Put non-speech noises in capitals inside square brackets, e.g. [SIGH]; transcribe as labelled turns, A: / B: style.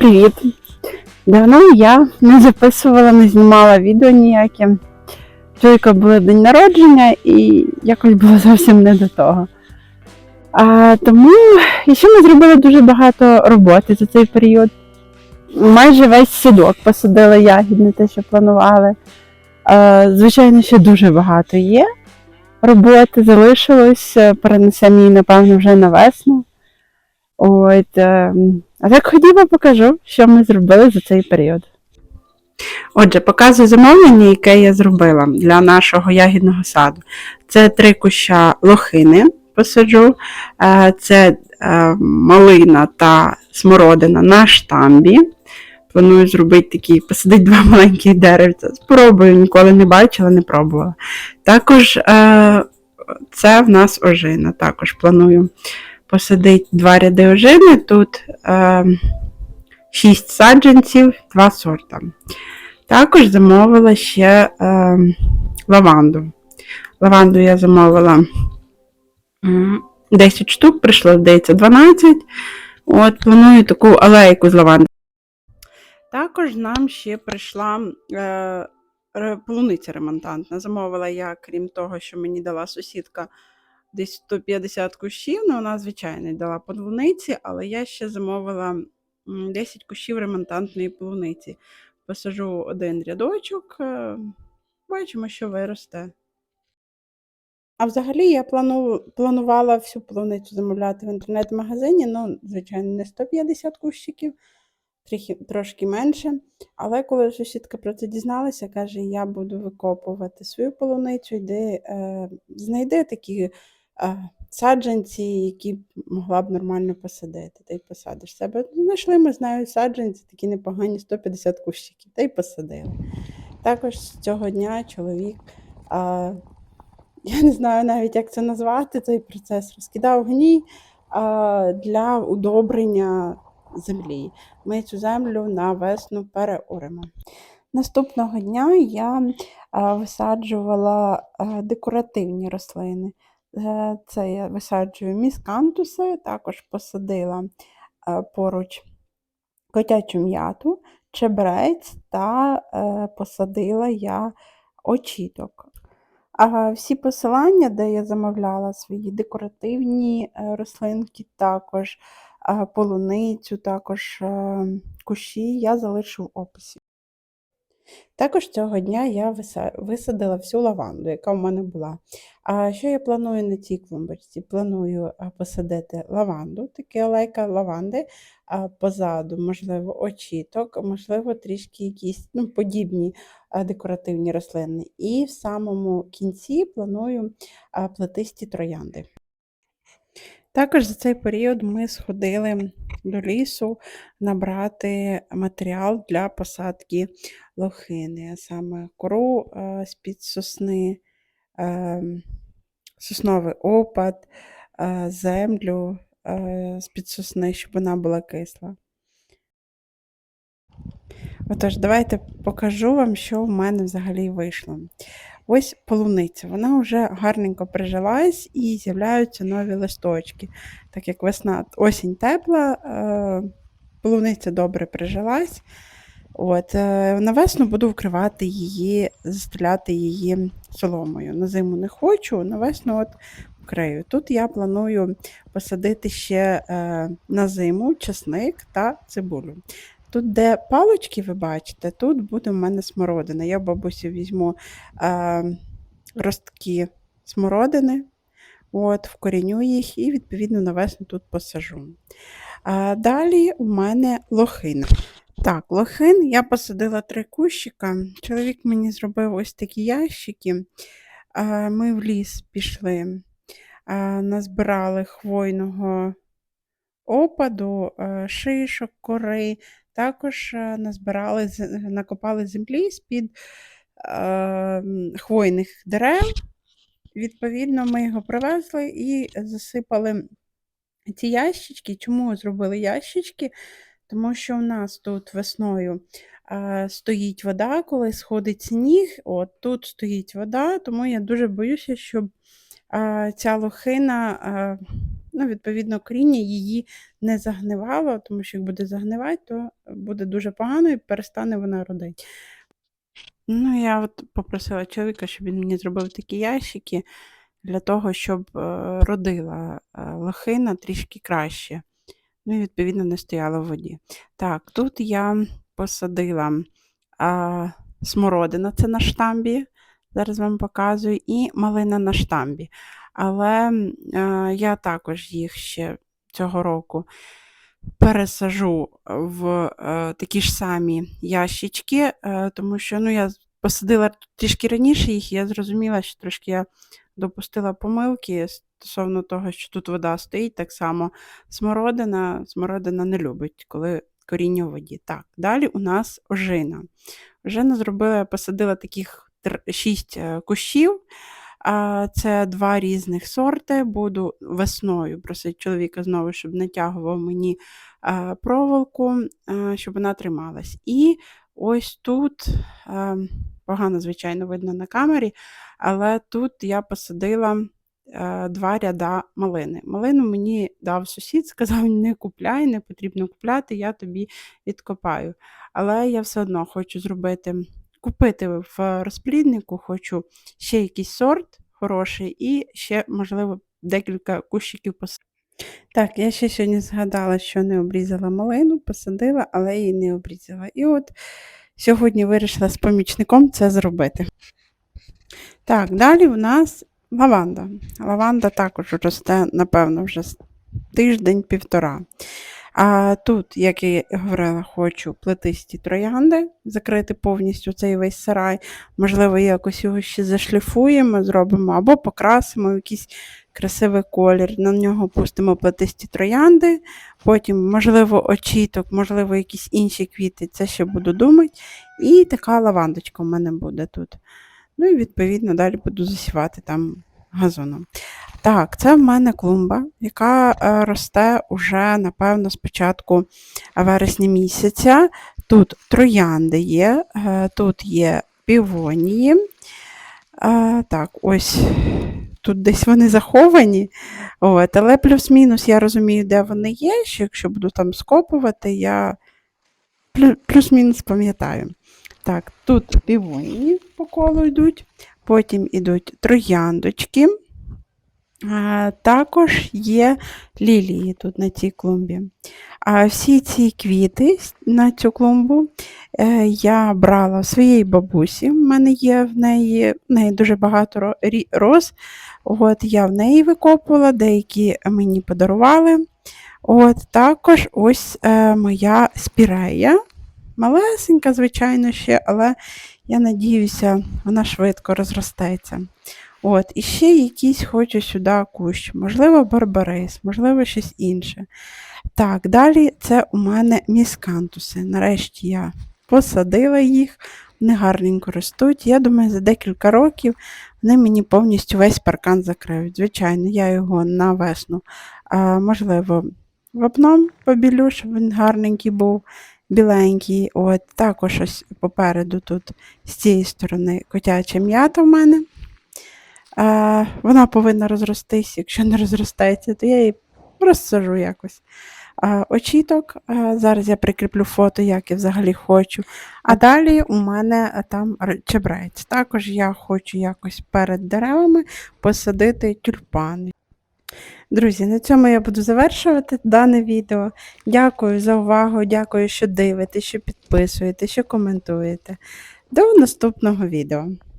A: привіт! Давно я не записувала, не знімала відео ніякі. Чоловіка було день народження і якось було зовсім не до того. А, тому ще ми зробили дуже багато роботи за цей період. Майже весь садок посадили ягідне, те, що планували. А, звичайно, ще дуже багато є. Роботи залишилось, перенесемо її, напевно, вже на весну. От, е, а так ходімо покажу, що ми зробили за цей період. Отже, показую замовлення, яке я зробила для нашого ягідного саду. Це три куща лохини посаджу, е, це е, малина та смородина на штамбі. Планую зробити такі, посадити два [LAUGHS] маленькі деревця. Спробую, ніколи не бачила, не пробувала. Також е, це в нас ожина. Також планую посадити два ряди ожини. Тут е, 6 саджанців, два сорта. Також замовила ще е, лаванду. Лаванду я замовила м, 10 штук, прийшло, здається, 12. От, планую таку алейку з лаванди. Також нам ще прийшла е, полуниця ремонтантна. Замовила я, крім того, що мені дала сусідка десь 150 кущів, ну вона, звичайно, дала полуниці, але я ще замовила 10 кущів ремонтантної полуниці. Посажу один рядочок, е, бачимо, що виросте. А взагалі я плану, планувала всю полуницю замовляти в інтернет-магазині, ну, звичайно, не 150 кущиків, трохи, трошки менше. Але коли сусідка про це дізналася, каже, я буду викопувати свою полуницю, йди, е, знайди такі саджанці, які могла б нормально посадити, та й посадиш себе. Знайшли ми з нею саджанці, такі непогані 150 кущиків, та й посадили. Також з цього дня чоловік, а, я не знаю навіть, як це назвати, цей процес, розкидав гній а, для удобрення землі. Ми цю землю на весну переоремо. Наступного дня я висаджувала декоративні рослини. Е, Це я висаджую міскантуси, також посадила е, поруч котячу м'яту, чебрець та е, посадила я очіток. Всі посилання, де я замовляла свої декоративні рослинки, також полуницю, також кущі, я залишу в описі. Також цього дня я висадила всю лаванду, яка в мене була. А що я планую на цій клумбочці? Планую посадити лаванду, таке алейка лаванди, а позаду, можливо, очіток, можливо, трішки якісь ну, подібні декоративні рослини. І в самому кінці планую плетисті троянди. Також за цей період ми сходили до лісу набрати матеріал для посадки лохини, а саме кору е, з-під сосни, е, сосновий опад, е, землю з-під сосни, щоб вона була кисла. Отож, давайте покажу вам, що в мене взагалі вийшло. Ось полуниця, вона вже гарненько прижилась і з'являються нові листочки. Так як весна, осінь тепла, е, полуниця добре прижилась. От, е, на весну буду вкривати її, застеляти її соломою. На зиму не хочу, на весну от вкрию. Тут я планую посадити ще е, на зиму часник та цибулю. Тут, де палочки, ви бачите, тут буде в мене смородина. Я бабусі візьму е, ростки смородини, от, вкоріню їх і, відповідно, на весну тут посажу. А далі у мене лохина. Так, лохин я посадила три кущика. Чоловік мені зробив ось такі ящики. А, Ми в ліс пішли, а, назбирали хвойного опаду, е, шишок, кори. Також е, назбирали, накопали землі з-під е, хвойних дерев. Відповідно, ми його привезли і засипали ці ящички. Чому зробили ящички? Тому що у нас тут весною е, стоїть вода, коли сходить сніг, от тут стоїть вода, тому я дуже боюся, щоб е, ця лохина е, Ну, відповідно, коріння її не загнивало, тому що як буде загнивати, то буде дуже погано і перестане вона родити. Ну, я от попросила чоловіка, щоб він мені зробив такі ящики для того, щоб е, родила е, лохина трішки краще. Ну і відповідно не стояла в воді. Так, тут я посадила а, смородина, це на штамбі. Зараз вам показую, і малина на штамбі. Але е, я також їх ще цього року пересажу в е, такі ж самі ящички, е, тому що ну, я посадила трішки раніше їх, і я зрозуміла, що трошки я допустила помилки стосовно того, що тут вода стоїть, так само смородина. Смородина не любить, коли коріння у воді. Так, далі у нас ожина. Ожина зробила, посадила таких 6 кущів. Це два різних сорти. Буду весною просити чоловіка знову, щоб натягував мені проволоку, щоб вона трималась. І ось тут, погано, звичайно, видно на камері, але тут я посадила два ряда малини. Малину мені дав сусід, [LAUGHS] сказав: не купляй, не потрібно купляти, я тобі відкопаю. Але я все одно хочу зробити купити в розпліднику, хочу ще якийсь сорт хороший і ще, можливо, декілька кущиків посадити. Так, я ще сьогодні згадала, що не обрізала малину, посадила, але її не обрізала. І от сьогодні вирішила з помічником це зробити. Так, далі у нас лаванда. Лаванда також росте, напевно, вже тиждень-півтора. А тут, як я говорила, хочу плетисті троянди, закрити повністю цей весь сарай. Можливо, якось його ще зашліфуємо, зробимо або покрасимо якийсь красивий колір. На нього пустимо плетисті троянди, потім, можливо, очіток, можливо, якісь інші квіти. Це ще буду думати. І така лавандочка в мене буде тут. Ну і відповідно далі буду засівати там газоном. Так, це в мене клумба, яка е, росте уже, напевно, з початку вересня місяця. Тут троянди є, е, тут є півонії. Е, так, ось тут десь вони заховані. От, Але плюс-мінус я розумію, де вони є, що якщо буду там скопувати, я плюс-мінус пам'ятаю. Так, тут півонії по колу йдуть, потім йдуть трояндочки. Також є лілії тут на цій клумбі. А всі ці квіти на цю клумбу е, я брала своєї бабусі. в мене є в неї в неї дуже багато роз. От Я в неї викопувала, деякі мені подарували. От Також ось е, моя спірея. Малесенька, звичайно, ще, але я надіюся, вона швидко розростеться. От, І ще якийсь хочу сюди кущ, можливо, барбарис, можливо, щось інше. Так, далі це у мене міскантуси. Нарешті я посадила їх, вони гарненько ростуть. Я думаю, за декілька років вони мені повністю весь паркан закриють. Звичайно, я його на весну, а, можливо, вапном побілю, щоб він гарненький був, біленький. От, Також ось попереду тут з цієї сторони котяча м'ята в мене. Вона повинна розростись, якщо не розростається, то я її розсажу якось. Очіток. Зараз я прикріплю фото, як я взагалі хочу. А далі у мене там чебрець. Також я хочу якось перед деревами посадити тюльпани. Друзі, на цьому я буду завершувати дане відео. Дякую за увагу, дякую, що дивитесь, що підписуєте, що коментуєте. До наступного відео.